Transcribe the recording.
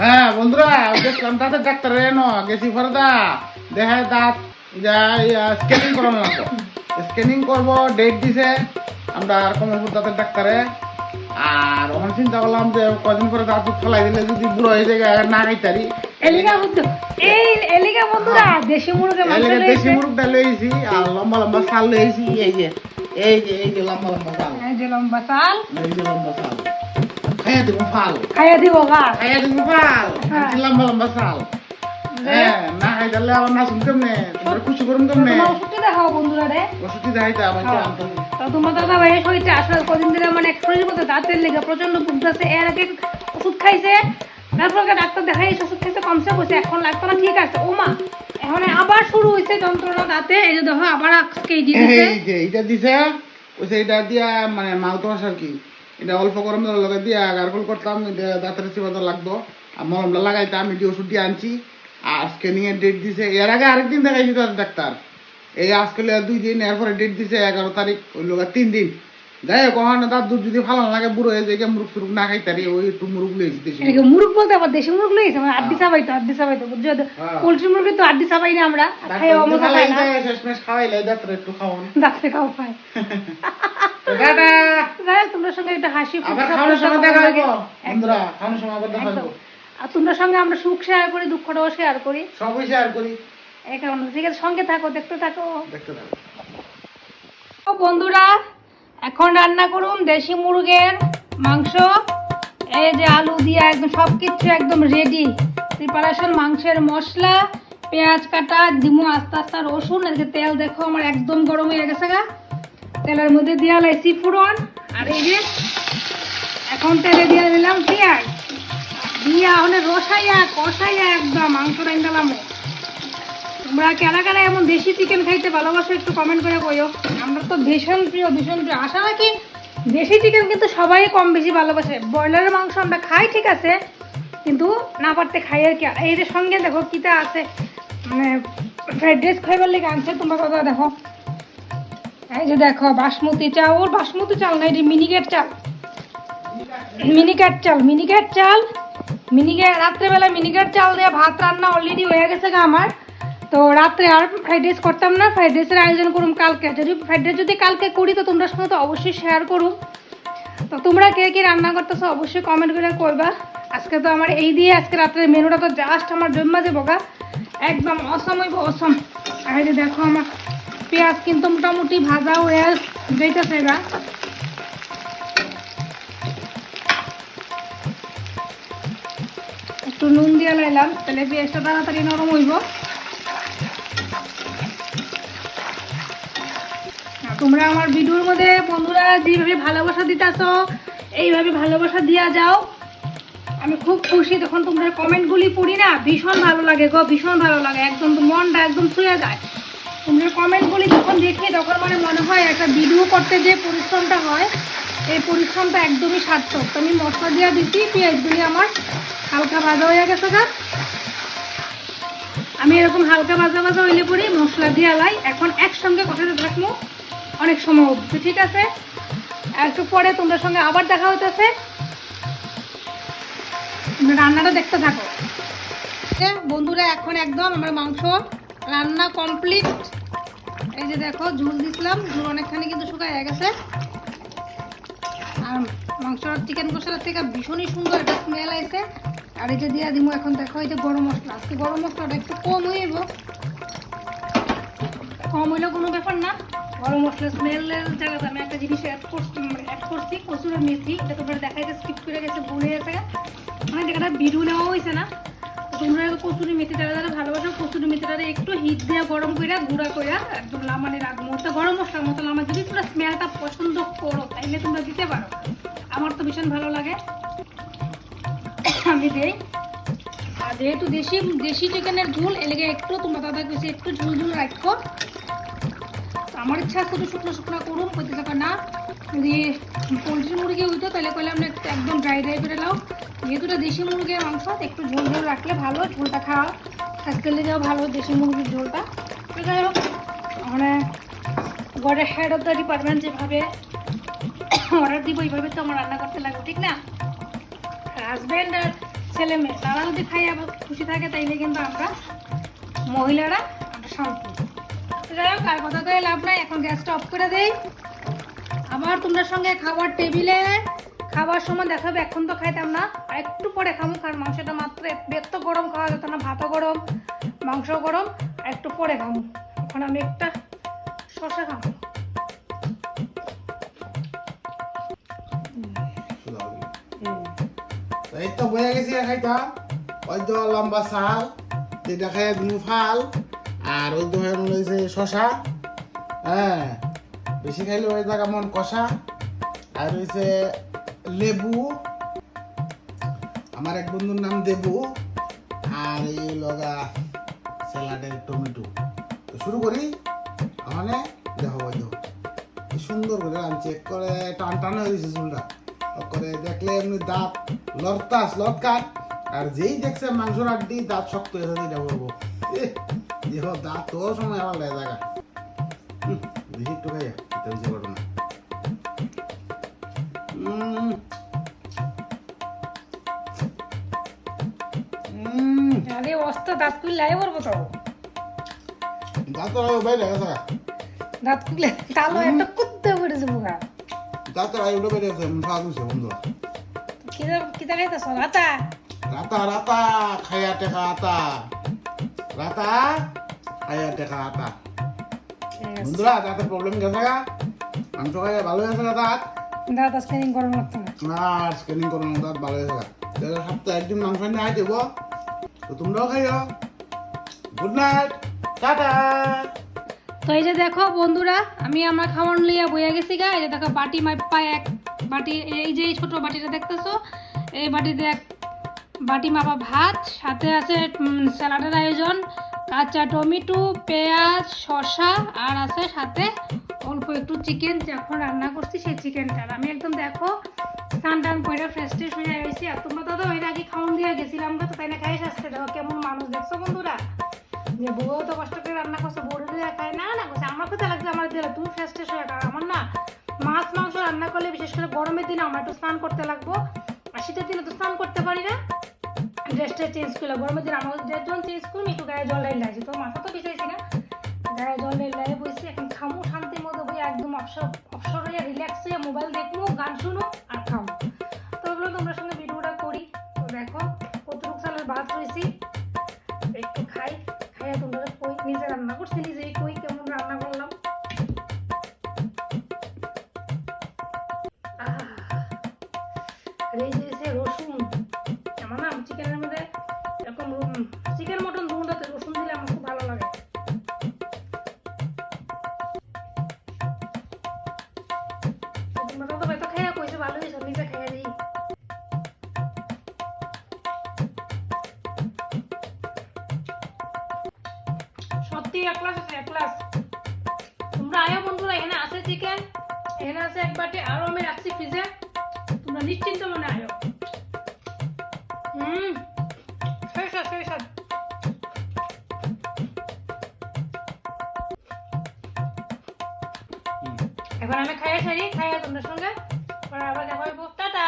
হ্যাঁ বন্ধুরা দেখলাম দাঁতের ডাক্তার এনো গেছি ফরদা। দেখা দাঁত স্ক্যানিং করানো লাগবো স্ক্যানিং করব ডেট দিছে আমরা আর কমলপুর দাঁতের ডাক্তারে। আর ওখানে চিন্তা করলাম যে কদিন পরে দাঁত ফেলাই দিলে যদি বুড়ো হয়ে যায় না খাইতারি বন্ধু এই বন্ধুরা দেশি মুরগি মাংস দেশি মুরগটা লইছি আর লম্বা লম্বা শাল লইছি এই যে এই যে এই যে লম্বা লম্বা শাল। এই যে লম্বা চাল এই যে লম্বা শাল। খাইয়া দিব ফাল খাইয়া দিব গা খাইয়া দিব ফাল। লম্বা লম্বা শাল হ্যাঁ না খাই তাহলে আবার না শুন কেমনে তোমরা খুশি করুন কেমনে তোমার ওষুধটা দেখাও বন্ধুরা রে ওষুধই দেখাইতে আমার। তো তোমার দাদা ভাইয়ের শরীরটা আসলে কদিন ধরে মানে শরীর মধ্যে দাঁতের লেগে প্রচণ্ড ভুগতেছে এর আগে ওষুধ খাইছে তারপর ডাক্তার দেখাই ওষুধ খাইছে কমসে কমছে এখন লাগতো না ঠিক আছে ও মা এখন আবার শুরু হয়েছে যন্ত্রণা দাঁতে এই যে দেখো আবার আজকে দিছে এই যে দিছে ওই যে দিয়া মানে মালতোয়াশ আর কি এটা অল্প গরম লগে দিয়া গার্গল করতাম এটা দাঁতের চিবাতে লাগতো আর মলমটা লাগাইতাম এটি ওষুধ দিয়ে আনছি। আর স্ক্যানিং এর ডেট দিছে এর আগে আরেকদিন দেখাইছি তার ডাক্তার। এই আজকে দুই দিন এরপরে ডেট দিছে এগারো তারিখ ওই লোক তিন দিন। যাই হোক ওখানে তার দুধ যদি ফালান লাগে বুড়ো হয়ে যায় মুরুখ টুরুক না খাইতারি ওই একটু মুরুখ লইছি দেশি মুরগ বলতে আবার দেশি মুরগ লইছে মানে আড্ডি চাবাই তো আড্ডি চাবাই তো বুঝছ হ্যাঁ। পোলট্রি মুরগি তো আড্ডি চাবাই না আমরা খাই অমজা খাই না। শেষমেশ খাওয়াইলে ডাক্তার একটু খাওয়ান। ডাক্তার খাও খাই হোক, তোমার সঙ্গে একটা হাসি বন্ধুরা খাওয়ানোর সময় আবার দেখা একদম। হইব আর তোমার সঙ্গে আমরা সুখ শেয়ার করি দুঃখটাও শেয়ার করি। সবই শেয়ার করি। এই কারণে ঠিক আছে সঙ্গে থাকো দেখতে থাকো। দেখতে থাকো। বন্ধুরা এখন রান্না করুন দেশি মুরগের মাংস। এই যে আলু দিয়ে একদম সব কিছু একদম রেডি প্রিপারেশন মাংসের মশলা পেঁয়াজ কাটা ডিমু আস্তে আস্তে রসুন। এদিকে তেল দেখো আমার একদম গরম হয়ে গেছে গা। তেলের মধ্যে দিয়ে লাইছি ফুরন আর এই যে, এখন তেলে দিয়ে দিলাম পেঁয়াজ। দিয়া ওখানে রসাইয়া, কষাইয়া একদম মাংস রান্দালাম তোমরা কারা কারা এমন দেশি চিকেন খাইতে ভালোবাসো একটু কমেন্ট করে কইও। আমরা তো ভীষণ প্রিয় ভীষণ প্রিয় আশা রাখি দেশি চিকেন কিন্তু সবাই কম বেশি ভালোবাসে। ব্রয়লারের মাংস আমরা খাই, ঠিক আছে। কিন্তু না পারতে খাই আর কি। যে সঙ্গে দেখো কিটা আছে মানে ফ্রাইড রাইস খাইবার লেগে আনছে, তোমরা কথা দেখো। এই যে দেখো, বাসমতি চাউল বাসমতি চাল না, এটি মিনিকেট চাল। মিনিকেট চাল মিনিকেট চাল মিনিকেট রাত্রেবেলা মিনিকেট চাল দিয়ে ভাত রান্না অলরেডি হয়ে গেছে গা আমার। তো রাত্রে আর ফ্রাইড রাইস করতাম না ফ্রাইড রাইসের আয়োজন করুম কালকে। যদি ফ্রাইড রাইস যদি কালকে করি, তো তোমরা সঙ্গে তো অবশ্যই শেয়ার করুম। তো তোমরা কে কি রান্না করতেছো অবশ্যই কমেন্ট করে করবা আজকে তো আমার এই দিয়ে, আজকে রাত্রের মেনুটা তো জাস্ট আমার জন্মা বগা একদম অসম অসম আর দেখো আমার পেঁয়াজ কিন্তু মোটামুটি ভাজা হয়ে যেতেছে গা। একটু নুন দিয়ে লাইলাম, তাহলে পেঁয়াজটা তাড়াতাড়ি নরম হইব। তোমরা আমার ভিডিওর মধ্যে বন্ধুরা যেভাবে ভালোবাসা দিতেছ, এইভাবে ভালোবাসা দিয়া যাও। আমি খুব খুশি, তখন তোমরা কমেন্টগুলি পড়ি না ভীষণ ভালো লাগে গো, ভীষণ ভালো লাগে। একদম মনটা একদম ছুঁয়ে যায়। তোমরা কমেন্টগুলি যখন দেখি তখন মানে মনে হয় একটা ভিডিও করতে যে পরিশ্রমটা হয়, এই পরিশ্রমটা একদমই সার্থক। তো আমি মশলা দিয়ে দিচ্ছি পেঁয়াজগুলি আমার হালকা ভাজা হয়ে গেছে গা। আমি এরকম হালকা ভাজা ভাজা হইলে পরে মশলা দিয়ে লাই। এখন একসঙ্গে কষাতে থাকব অনেক সময় অবধি, ঠিক আছে? একটু পরে তোমাদের সঙ্গে আবার দেখা হইতেছে। রান্নাটা দেখতে থাকো। বন্ধুরা, এখন একদম আমার মাংস রান্না কমপ্লিট এই যে দেখো, ঝুল দিছিলাম, ঝুল অনেকখানি কিন্তু শুকায় গেছে। আর মাংস চিকেন কষার থেকে ভীষণই সুন্দর একটা স্মেল আইছে। আর এই যে দিয়া দিমু এখন দেখো, এই যে গরম মশলা। আজকে গরম মশলাটা একটু কম হইব। কম হইলেও কোনো ব্যাপার না। গরম মশলা স্মেলের জায়গাতে আমি একটা জিনিস অ্যাড করছি অ্যাড করছি কসুরের মেথি। এটা তোমরা দেখাইতে স্কিপ করে গেছে, ভুলে গেছে। মানে যেটা ভিডিও নেওয়া হয়েছে না। তোমরা কসুরি মেথি যারা ভালোবাসো। কসুরি মেথিটা একটু হিট দিয়ে গরম করে গুঁড়া করে একদম মানে রাখব মুহূর্তে, গরম মশলার মতো আমার যদি তোমরা স্মেলটা পছন্দ করো, তাইলে তোমরা দিতে পারো। আমার তো ভীষণ ভালো লাগে। আমি দেই। আর যেহেতু দেশি দেশি চিকেনের ঝোল এলাকা একটু তোমরা দাদা কেছে একটু ঝুল ঝুল রাখো। আমার ইচ্ছা আছে শুকনো শুকনো করুন কইতে থাকা না। যদি পোলট্রি মুরগি হইতো, তাহলে কইলে আমরা একদম ড্রাই ড্রাই করে নাও যেহেতু এটা দেশি মুরগির মাংস, একটু ঝোল ঝোল রাখলে ভালো, ঝোলটা খাওয়া স্বাস্থ্যের লেগেও ভালো দেশি মুরগির ঝোলটা। তো যাই হোক মানে গডের হেড অফ দ্য ডিপার্টমেন্ট যেভাবে অর্ডার দিব, এইভাবে তো আমার রান্না করতে লাগবে, ঠিক না? হাজব্যান্ড আর ছেলে মেয়ে তারা যদি খাই আবার খুশি থাকে, তাইলে কিন্তু আমরা মহিলারা আমরা যাই হোক, আর কথা কয়ে লাভ নাই, এখন গ্যাসটা অফ করে দেই। আবার তোমরা সঙ্গে খাবার টেবিলে খাবার সময় দেখা দেখাবে, এখন তো খাইতাম না। আর একটু পরে খাব কারণ মাংসটা মাত্র এত গরম খাওয়া যেত না, ভাতও গরম মাংস গরম, আর একটু পরে খাব এখন আমি একটা শশা খাব এই তো বয়ে গেছি খাইতাম। ওই তো লম্বা শাল যেটা খাই ফাল, আর ওই তো রয়েছে শশা হ্যাঁ বেশি খাইলে ওই জায়গা মন কষা। আর রয়েছে লেবু। আমার এক বন্ধুর নাম দেবু আর এই লগা স্যালাডের টমেটো। তো শুরু করি। মানে দেখো ওই কি সুন্দর করে আমি চেক করে টান টান হয়ে গেছে চুলটা। করে দেখলে এমনি দাঁত লড়তাস লটকাট। আর যেই দেখছে মাংসর আড্ডি দাঁত শক্ত হয়ে যাচ্ছে এটা বলব। দেখো দাঁত তো সময় আমার লেগে হুম, দেখি একটু খাইয়া এটা হচ্ছে ঘটনা আরে অস্ত দাঁত আয় বলব তো। দাঁত তো বাইরে গেছে দাঁত খুললে তাহলে একটা কুত্তে পড়েছে বোকা দাঁত তো বাইরে বেড়ে গেছে খাওয়া দিছে বন্ধুরা কিতা কিতা খাইতেছ? রাতা? রাতা রাতা খাইয়া টেকা আতা রাতা খাইয়া টেকা আতা বন্ধুরা দাঁতের প্রবলেম গেছে গা। মাংস খাইয়া ভালো হয়েছে গা দাঁত? দাঁত স্ক্যানিং করার মতো না। স্ক্যানিং করানো দাঁত ভালো হয়েছে গা সপ্তাহে একদিন মাংস নিয়ে আই দেবো। তো তোমরাও খাইও। গুড নাইট টাটা তো এই যে দেখো বন্ধুরা, আমি আমার খাওয়ান লিয়া বইয়া গেছি গা। এই যে দেখো বাটি মাপা এক বাটি, এই যে ছোট বাটিটা দেখতেছো? এই বাটিতে এক বাটি মাপা ভাত, সাথে আছে স্যালাডের আয়োজন, কাঁচা টমেটো, পেঁয়াজ, শসা, আর আছে সাথে অল্প একটু চিকেন যখন রান্না করছি সেই চিকেনটা আমি একদম দেখো স্নান টান করে ফ্রেশ ট্রেশ হয়ে গেছি আর তোমরা তো ওই আগে খাওয়ান দিয়ে গেছিলাম তো তাই না খাই আসছে দেখো কেমন মানুষ, দেখছ বন্ধুরা? যে বউ তো কষ্ট করে রান্না করছে বউরে দিয়ে খায় না না করছে। আমার কোথায় লাগছে, আমার দিলে তুমি ফ্রেশ ট্রেশ হয়ে খাও, আমার না মাছ, মাংস রান্না করলে, বিশেষ করে গরমের দিনে আমরা একটু স্নান করতে লাগবো। আর শীতের দিনে তো স্নান করতে পারি না। ড্রেসটা চেঞ্জ করলে, গরমের দিনে আমার ড্রেস যখন চেঞ্জ করুন একটু গায়ে জল ঢেলে লাগছে। তো মাথা তো বিছাইছি না। গায়ে জল ঢেলে লাগে বসে এখন খামু শান্তির মতো বই একদম অবসর অবসর হয়ে রিল্যাক্স হয়ে মোবাইল দেখব গান শুনো, আর খামো। চিকেনের মধ্যে এরকম চিকেন, মটন দুটাতে রসুন দিলে আমার খুব ভালো লাগে। সত্যি আছে আছে চিকেন এখানে আছে এক বাটি, আরও আমি রাখছি ফ্রিজে তোমরা নিশ্চিন্ত মনে আয়ো। আর আমি খাইয়ে সারি খাইয়ে তোমাদের সঙ্গে আবার দেখা হইব টাটা!